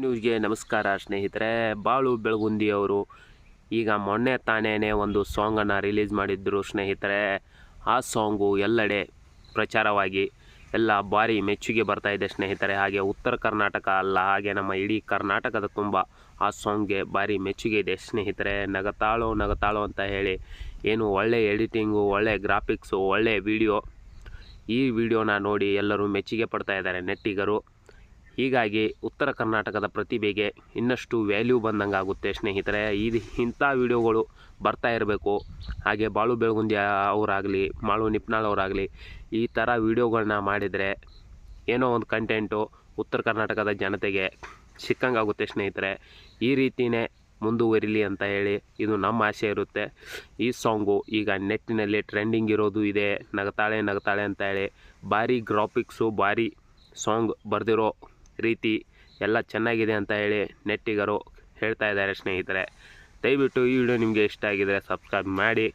ನ್ಯೂಸ್ಗೆ ನಮಸ್ಕಾರ ಸ್ನೇಹಿತರೆ. ಬಾಳು ಬೆಳಗುಂದಿ ಅವರು ಈಗ ಮೊನ್ನೆ ತಾನೇ ಒಂದು ಸಾಂಗನ್ನು ರಿಲೀಸ್ ಮಾಡಿದ್ದರು ಸ್ನೇಹಿತರೆ. ಆ ಸಾಂಗು ಎಲ್ಲೆಡೆ ಪ್ರಚಾರವಾಗಿ ಎಲ್ಲ ಭಾರಿ ಮೆಚ್ಚುಗೆ ಬರ್ತಾ ಇದೆ ಸ್ನೇಹಿತರೆ. ಹಾಗೆ ಉತ್ತರ ಕರ್ನಾಟಕ ಅಲ್ಲ, ಹಾಗೆ ನಮ್ಮ ಇಡೀ ಕರ್ನಾಟಕದ ತುಂಬ ಆ ಸಾಂಗ್ಗೆ ಭಾರಿ ಮೆಚ್ಚುಗೆ ಇದೆ ಸ್ನೇಹಿತರೆ. ನಗತಾಳು ನಗತಾಳು ಅಂತ ಹೇಳಿ ಏನು ಒಳ್ಳೆ ಎಡಿಟಿಂಗು, ಒಳ್ಳೆ ಗ್ರಾಫಿಕ್ಸು, ಒಳ್ಳೆ ವಿಡಿಯೋ ಈ ವಿಡಿಯೋನ ನೋಡಿ ಎಲ್ಲರೂ ಮೆಚ್ಚುಗೆ ಪಡ್ತಾ ಇದ್ದಾರೆ ನೆಟ್ಟಿಗರು. ಹೀಗಾಗಿ ಉತ್ತರ ಕರ್ನಾಟಕದ ಪ್ರತಿಭೆಗೆ ಇನ್ನಷ್ಟು ವ್ಯಾಲ್ಯೂ ಬಂದಂಗೆ ಆಗುತ್ತೆ ಸ್ನೇಹಿತರೆ. ಇದು ಇಂಥ ವಿಡಿಯೋಗಳು ಬರ್ತಾ ಇರಬೇಕು. ಹಾಗೆ ಬಾಳು ಬೆಳಗುಂದಿ ಅವರಾಗಲಿ, ಮಾಳು ನಿಪ್ನಾಳ್ ಅವರಾಗಲಿ, ಈ ಥರ ವಿಡಿಯೋಗಳನ್ನ ಮಾಡಿದರೆ ಏನೋ ಒಂದು ಕಂಟೆಂಟು ಉತ್ತರ ಕರ್ನಾಟಕದ ಜನತೆಗೆ ಸಿಕ್ಕಂಗಾಗುತ್ತೆ ಸ್ನೇಹಿತರೆ. ಈ ರೀತಿಯೇ ಮುಂದುವರಿಲಿ ಅಂತ ಹೇಳಿ ಇದು ನಮ್ಮ ಆಸೆ ಇರುತ್ತೆ. ಈ ಸಾಂಗು ಈಗ ನೆಟ್ಟಿನಲ್ಲಿ ಟ್ರೆಂಡಿಂಗ್ ಇರೋದು ಇದೆ. ನಗತಾಳೆ ನಗತಾಳೆ ಅಂತ ಹೇಳಿ ಭಾರಿ ಗ್ರಾಫಿಕ್ಸು ಭಾರಿ ಸಾಂಗ್ ಬರೆದಿರೋ ರೀತಿ ಎಲ್ಲ ಚೆನ್ನಾಗಿದೆ ಅಂತ ಹೇಳಿ ನೆಟ್ಟಿಗರು ಹೇಳ್ತಾ ಇದ್ದಾರೆ ಸ್ನೇಹಿತರೆ. ದಯವಿಟ್ಟು ಈ ವಿಡಿಯೋ ನಿಮಗೆ ಇಷ್ಟ ಆಗಿದರೆ ಸಬ್ಸ್ಕ್ರೈಬ್ ಮಾಡಿ.